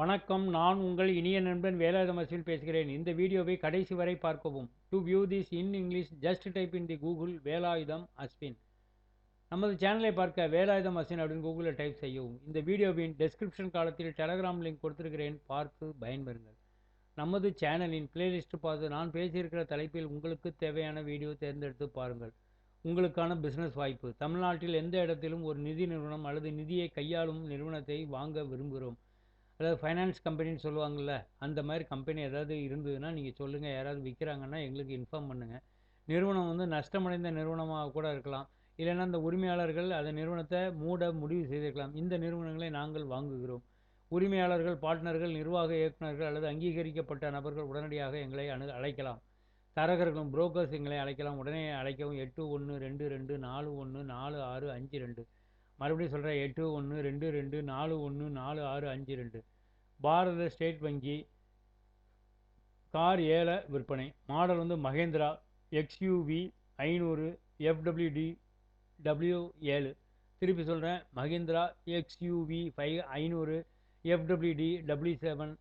வணக்கம் நான் உங்கள் இனிய நண்பன் வேலாயுதம் பேசுகிறேன். இந்த வீடியோவை கடைசி வரை பார்க்கவும். To view this in English just type in the Google Velayutham Ashwin. நமது சேனலை பார்க்க வேலாயுதம் அஸ்வின் அப்படின்னு கூகுளில் டைப் செய்யவும். இந்த வீடியோவின் டெஸ்கிரிப்ஷன் காலத்தில் டெலகிராம் லிங்க் கொடுத்துருக்கிறேன். பார்த்து பயன்பெறுங்கள். நமது சேனலின் பிளேலிஸ்ட் பார்த்து நான் பேசியிருக்கிற தலைப்பில் உங்களுக்கு தேவையான வீடியோ தேர்ந்தெடுத்து பாருங்கள். உங்களுக்கான பிஸ்னஸ் வாய்ப்பு. தமிழ்நாட்டில் எந்த இடத்திலும் ஒரு நிதி நிறுவனம் அல்லது நிதியை கையாளும் நிறுவனத்தை வாங்க விரும்புகிறோம். அதாவது ஃபைனான்ஸ் கம்பெனின்னு சொல்லுவாங்கள்ல அந்த மாதிரி கம்பெனி ஏதாவது இருந்ததுன்னா நீங்கள் சொல்லுங்கள் யாராவது விற்கிறாங்கன்னா எங்களுக்கு இன்ஃபார்ம் பண்ணுங்கள் நிறுவனம் வந்து நஷ்டமடைந்த நிறுவனமாக கூட இருக்கலாம். இல்லைன்னா அந்த உரிமையாளர்கள் அந்த நிறுவனத்தை மூட முடிவு செய்திருக்கலாம். இந்த நிறுவனங்களை நாங்கள் வாங்குகிறோம். உரிமையாளர்கள் பார்ட்னர்கள் நிர்வாக இயக்குநர்கள் அல்லது அங்கீகரிக்கப்பட்ட நபர்கள் உடனடியாக எங்களை அணு அழைக்கலாம். தரகர்களும் புரோக்கர்ஸ் எங்களை அழைக்கலாம். உடனே அழைக்கவும் எட்டு ஒன்று ரெண்டு ரெண்டு நாலு ஒன்று நாலு ஆறு அஞ்சு ரெண்டு. மறுபடியும் சொல்கிறேன் எட்டு ஒன்று ரெண்டு ரெண்டு நாலு ஒன்று நாலு ஆறு அஞ்சு ரெண்டு. பாரத ஸ்டேட் வங்கி கார் ஏல விற்பனை. மாடல் வந்து மகேந்திரா எக்ஸ்யூவி ஐநூறு எஃப்டபிள்யூடி டபிள்யூ ஏழு. திருப்பி சொல்கிறேன் மகேந்திரா எக்ஸ்யூவி ஃபைவ் ஐநூறு எஃப்டபிள்யூடி டபிள்யூ செவன்.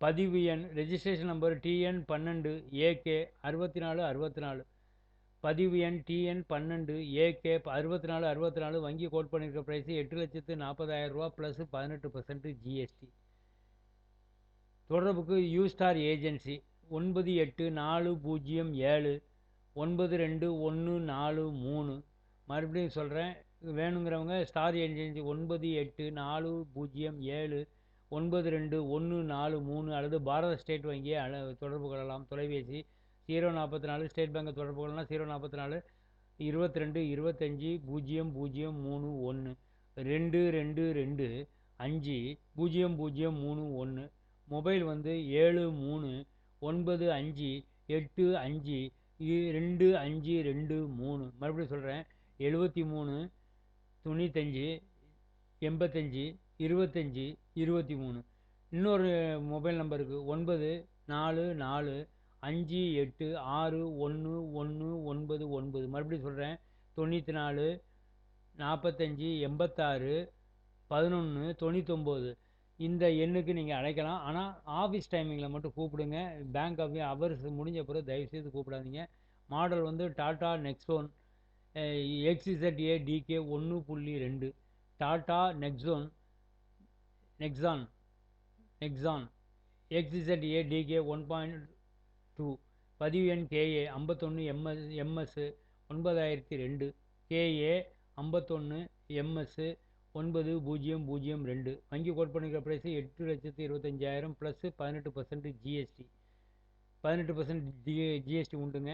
பதிவு எண் ரெஜிஸ்ட்ரேஷன் நம்பர் டிஎன் பன்னெண்டு ஏகே அறுபத்தி நாலு அறுபத்தி நாலு. பதிவு எண் டிஎன் பன்னெண்டு ஏகே அறுபத்தி நாலு அறுபத்தி நாலு வங்கி கோட் பண்ணியிருக்க ப்ரைஸு எட்டு லட்சத்து நாற்பதாயிரம் ரூபா ப்ளஸ் பதினெட்டு பர்சன்ட் ஜிஎஸ்டி தொடர்புக்கு யூ ஸ்டார் ஏஜென்சி ஒன்பது எட்டு நாலு பூஜ்ஜியம் ஏழு ஒன்பது ரெண்டு ஒன்று நாலு மூணு. மறுபடியும் சொல்கிறேன் வேணுங்கிறவங்க ஸ்டார் ஏஜென்சி ஒன்பது எட்டு நாலு பூஜ்ஜியம் ஏழு ஒன்பது ரெண்டு ஒன்று நாலு மூணு அல்லது பாரத ஸ்டேட் வங்கியை அழ தொடர்பு கொள்ளலாம். தொலைபேசி ஜீரோ நாற்பத்தி நாலு ஸ்டேட் பேங்கை தொடர்பு கொள்ளலாம். ஜீரோ நாற்பத்தி நாலு இருபத்தி ரெண்டு இருபத்தஞ்சி பூஜ்ஜியம் பூஜ்ஜியம் மூணு ஒன்று ரெண்டு ரெண்டு ரெண்டு அஞ்சு பூஜ்ஜியம் பூஜ்ஜியம் மூணு ஒன்று மொபைல் வந்து ஏழு மூணு ஒன்பது அஞ்சு எட்டு அஞ்சு ரெண்டு அஞ்சு ரெண்டு மூணு. மறுபடியும் சொல்கிறேன் எழுபத்தி மூணு தொண்ணூத்தஞ்சு எண்பத்தஞ்சு இருபத்தஞ்சி இருபத்தி மூணு இன்னொரு மொபைல் நம்பருக்கு ஒன்பது நாலு நாலு அஞ்சு எட்டு ஆறு ஒன்று ஒன்று ஒன்பது ஒன்பது. மறுபடியும் சொல்கிறேன் தொண்ணூற்றி நாலு நாற்பத்தஞ்சி எண்பத்தாறு பதினொன்று தொண்ணூத்தொம்பது. இந்த எண்ணுக்கு நீங்கள் அழைக்கலாம். ஆனால் ஆஃபீஸ் டைமிங்கில் மட்டும் கூப்பிடுங்க. பேங்க் ஆஃபீஸ் அவர்ஸ் முடிஞ்ச பிறகு தயவுசெய்து கூப்பிடாதீங்க. மாடல் வந்து டாட்டா நெக்ஸோன் எக்ஸிசட்ஏ டிகே ஒன்று புள்ளி ரெண்டு. Tata Nexon Nexon Nexon XZA TK one point two பதிவு எண் கேஏ ஐம்பத்தொன்று எம்எஸ் எம்எஸ்ஸு ஒன்பதாயிரத்தி ரெண்டு. கேஏ ஐம்பத்தொன்று எம்எஸ்ஸு ஒன்பது பூஜ்ஜியம் பூஜ்ஜியம் ரெண்டு. வங்கி கோட் பண்ணிக்கிற ப்ரைஸு எட்டு லட்சத்து இருபத்தஞ்சாயிரம் ப்ளஸ்ஸு பதினெட்டு பர்சன்ட் ஜிஎஸ்டி பதினெட்டு பர்சன்ட் ஜி ஜிஎஸ்டி உண்டுங்க.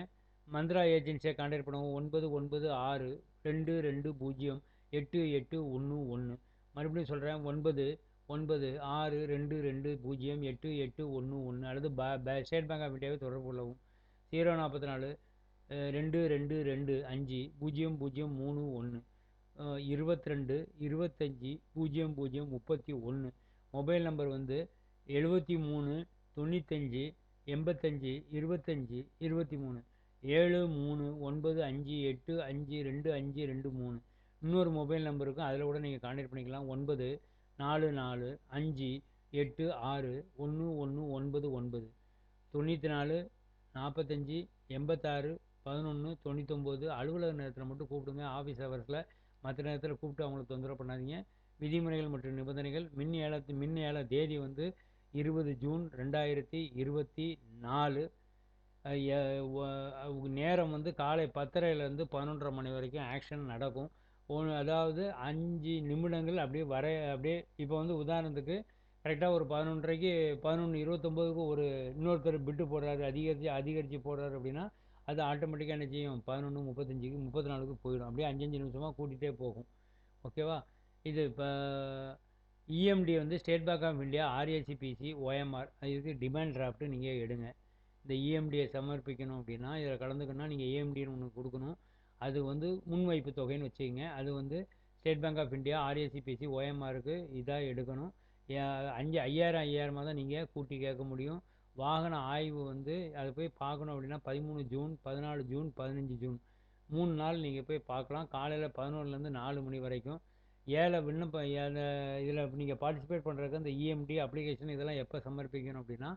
மந்த்ரா ஏஜென்சியை கான்டாக்ட் பண்ணுவோம். ஒன்பது ஒன்பது ஆறு ரெண்டு ரெண்டு பூஜ்ஜியம் எட்டு எட்டு ஒன்று ஒன்று. மறுபடியும் சொல்கிறேன் ஒன்பது ஒன்பது ஆறு ரெண்டு ரெண்டு பூஜ்ஜியம் எட்டு எட்டு ஒன்று ஒன்று அல்லது ப ப ஸ்டேட் பேங்க் ஆஃப் இந்தியாவை தொடர்பு கொள்ளவும். ஜீரோ நாற்பத்தி நாலு ரெண்டு ரெண்டு ரெண்டு அஞ்சு பூஜ்ஜியம் பூஜ்ஜியம் மூணு ஒன்று இருபத்தி ரெண்டு இருபத்தஞ்சி பூஜ்ஜியம் பூஜ்ஜியம் முப்பத்தி ஒன்று மொபைல் நம்பர் வந்து எழுபத்தி மூணு தொண்ணூத்தஞ்சு எண்பத்தஞ்சு இருபத்தஞ்சி இருபத்தி மூணு ஏழு மூணு ஒன்பது அஞ்சு எட்டு அஞ்சு ரெண்டு அஞ்சு ரெண்டு மூணு. இன்னொரு மொபைல் நம்பருக்கும் அதில் கூட நீங்கள் கான்டெக்ட் பண்ணிக்கலாம். ஒன்பது நாலு நாலு அஞ்சு எட்டு ஆறு ஒன்று ஒன்று ஒன்பது ஒன்பது. தொண்ணூற்றி நாலு நாற்பத்தஞ்சி எண்பத்தாறு பதினொன்று தொண்ணூத்தொம்பது. அலுவலக நேரத்தில் மட்டும் கூப்பிடுங்க. ஆஃபீஸ் ஹவர்ஸில் மற்ற நேரத்தில் கூப்பிட்டு அவங்கள தொந்தரவு பண்ணாதீங்க. விதிமுறைகள் மற்றும் நிபந்தனைகள். மின் ஏலத்து மின் ஏல தேதி வந்து இருபது ஜூன் ரெண்டாயிரத்தி இருபத்தி நாலு. நேரம் வந்து காலை பத்தரைலேருந்து பதினொன்றரை மணி வரைக்கும் ஆக்ஷன் நடக்கும். ஒன்று அதாவது அஞ்சு நிமிடங்கள் அப்படியே வர அப்படியே இப்போ வந்து உதாரணத்துக்கு கரெக்டாக ஒரு பதினொன்றரைக்கு பதினொன்று இருபத்தொம்போதுக்கு ஒரு இன்னொருத்தர் பிட்டு போடுறாரு அதிகரித்து அதிகரித்து போடுறாரு அப்படின்னா அது ஆட்டோமேட்டிக்காக என்ன செய்யும்? பதினொன்று முப்பத்தஞ்சுக்கு முப்பத்தி நாலுக்கு போயிடும். அப்படியே அஞ்சஞ்சு நிமிஷமாக கூட்டிகிட்டே போகும். ஓகேவா இது இப்போ இஎம்டி வந்து State Bank of India RACPC OMR இதுக்கு டிமாண்ட் டிராஃப்ட்டு நீங்கள் எடுங்க. இந்த இஎம்டியை சமர்ப்பிக்கணும் அப்படின்னா இதில் கலந்துக்கணும்னா நீங்கள் இஎம்டின்னு ஒன்று கொடுக்கணும். அது வந்து முன்வைப்பு தொகைன்னு வச்சுக்கோங்க. அது வந்து State Bank of India RACPC ஓஎம்ஆருக்கு இதாக எடுக்கணும். அஞ்சு ஐயாயிரம் ஐயாயிரமாக தான் நீங்கள் கூட்டி கேட்க முடியும். வாகன ஆய்வு வந்து அதை போய் பார்க்கணும் அப்படின்னா பதிமூணு ஜூன் பதினாலு ஜூன் பதினஞ்சு ஜூன். மூணு நாள் நீங்கள் போய் பார்க்கலாம். காலையில் பதினொன்றுலேருந்து நாலு மணி வரைக்கும். ஏழை விண்ணப்பம் இதில் நீங்கள் பார்ட்டிசிபேட் பண்ணுறதுக்கு அந்த இஎம்டி அப்ளிகேஷன் இதெல்லாம் எப்போ சமர்ப்பிக்கணும் அப்படின்னா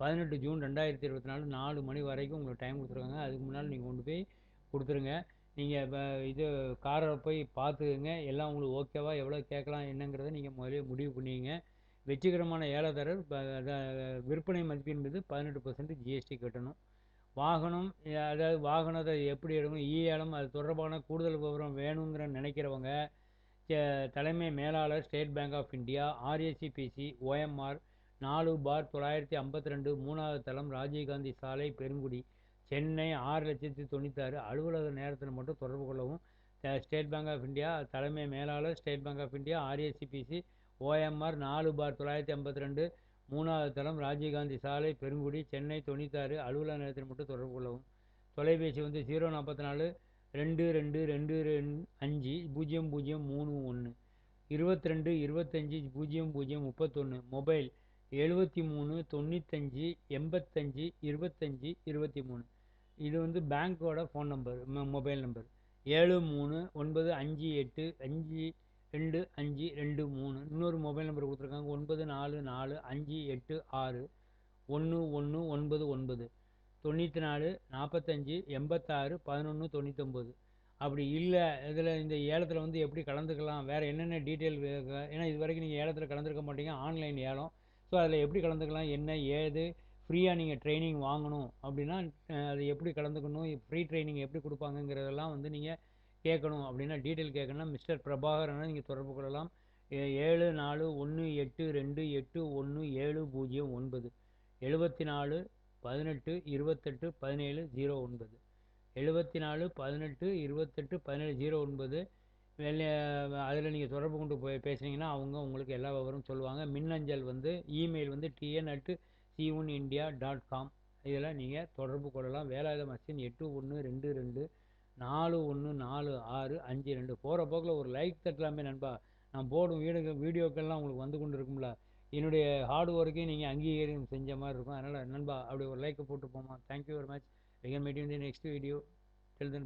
பதினெட்டு ஜூன் ரெண்டாயிரத்தி இருபத்தி நாலு நாலு மணி வரைக்கும் உங்களுக்கு டைம் கொடுத்துருக்காங்க. அதுக்கு முன்னால் நீங்கள் கொண்டு போய் கொடுத்துருங்க. நீங்கள் இப்போ இது காரை போய் பார்த்துக்குங்க. எல்லாம் உங்களுக்கு ஓகேவா எவ்வளோ கேட்கலாம் என்னங்கிறத நீங்கள் முதலே முடிவு பண்ணிங்க வெற்றிகரமான ஏலதாரர் விற்பனை மதிப்பின் மீது பதினெட்டு பர்சன்ட் ஜிஎஸ்டி கட்டணும். வாகனம் அதாவது வாகனத்தை எப்படி எடுக்கணும் இ ஏலம் அது தொடர்பான கூடுதல் விவரம் வேணுங்கிற நினைக்கிறவங்க தலைமை மேலாளர் State Bank of India RACPC OMR நாலு பார் தொள்ளாயிரத்தி ஐம்பத்தி ரெண்டு மூணாவது தளம் ராஜீவ்காந்தி சாலை பெருங்குடி. சென்னை ஆறு லட்சத்தி தொண்ணூத்தாறு அலுவலக நேரத்தில் மட்டும் தொடர்பு கொள்ளவும். ஸ்டேட் பேங்க் ஆஃப் இந்தியா தலைமை மேலாளர் State Bank of India RACPC OMR நாலு பார் தொள்ளாயிரத்தி ஐம்பத்தி ரெண்டு மூணாவது தளம் ராஜீவ்காந்தி சாலை பெருங்குடி சென்னை தொண்ணூத்தாறு அலுவலக நேரத்தில் மட்டும் தொடர்பு கொள்ளவும். தொலைபேசி வந்து ஜீரோ நாற்பத்தி நாலு ரெண்டு ரெண்டு ரெண்டு ரெண்டு அஞ்சு பூஜ்ஜியம் பூஜ்ஜியம் மூணு ஒன்று இருபத்தி ரெண்டு இருபத்தஞ்சி பூஜ்ஜியம் பூஜ்ஜியம் முப்பத்தொன்று மொபைல் எழுபத்தி மூணு தொண்ணூத்தஞ்சு எண்பத்தஞ்சு இருபத்தஞ்சி இருபத்தி மூணு. இது வந்து பேங்க்கோட ஃபோன் நம்பர் மொபைல் நம்பர். ஏழு மூணு ஒன்பது அஞ்சு எட்டு அஞ்சு ரெண்டு அஞ்சு ரெண்டு மூணு. இன்னொரு மொபைல் நம்பர் கொடுத்துருக்காங்க ஒன்பது நாலு நாலு அஞ்சு எட்டு ஆறு. ஒன்று ஒன்று ஒன்பது ஒன்பது. தொண்ணூற்றி நாலு நாற்பத்தஞ்சு எண்பத்தாறு பதினொன்று தொண்ணூத்தொம்பது. அப்படி இல்லை இதில் இந்த ஏலத்தில் வந்து எப்படி கலந்துக்கலாம் வேறு என்னென்ன டீட்டெயில் ஏன்னா இது வரைக்கும் நீங்கள் ஏலத்தில் கலந்துருக்க மாட்டீங்க ஆன்லைன் ஏலம். ஸோ அதில் எப்படி கலந்துக்கலாம் என்ன ஏது ஃப்ரீயாக நீங்கள் ட்ரைனிங் வாங்கணும் அப்படின்னா அது எப்படி கலந்துக்கணும் ஃப்ரீ ட்ரைனிங் எப்படி கொடுப்பாங்கங்கிறதெல்லாம் வந்து நீங்கள் கேட்கணும். அப்படின்னா டீட்டெயில் கேட்கணும்னா மிஸ்டர் பிரபாகரனை நீங்கள் தொடர்பு கொள்ளலாம். ஏ- ஏழு நாலு ஒன்று எட்டு ரெண்டு எட்டு ஒன்று ஏழு பூஜ்ஜியம் ஒன்பது. எழுபத்தி நாலு பதினெட்டு இருபத்தெட்டு பதினேழு ஜீரோ ஒன்பது. எழுபத்தி நாலு பதினெட்டு இருபத்தெட்டு பதினேழு ஜீரோ ஒன்பது. அதில் நீங்கள் தொடர்பு கொண்டு போய் பேசுனீங்கன்னா அவங்க உங்களுக்கு எல்லா விவரமும் சொல்லுவாங்க. மின்னஞ்சல் வந்து இமெயில் வந்து TN at C one India dot com இதில் நீங்கள் தொடர்பு கொள்ளலாம். வேலாயுத மசின் எட்டு ஒன்று ரெண்டு ரெண்டு நாலு ஒன்று நாலு ஆறு அஞ்சு ரெண்டு. போகிற போக்கில் ஒரு லைக் தட்டலாமே நண்பா. நான் போடும் வீடியோ வீடியோக்கள்லாம் உங்களுக்கு வந்து கொண்டு இருக்கும்ல. என்னுடைய ஹார்ட் ஒர்க்கையும் நீங்கள் அங்கீகாரம் செஞ்ச மாதிரி இருக்கும். அதனால் நண்பா அப்படி ஒரு லைக்கை போட்டு போமா thank you very much again meet you in the next video. Till then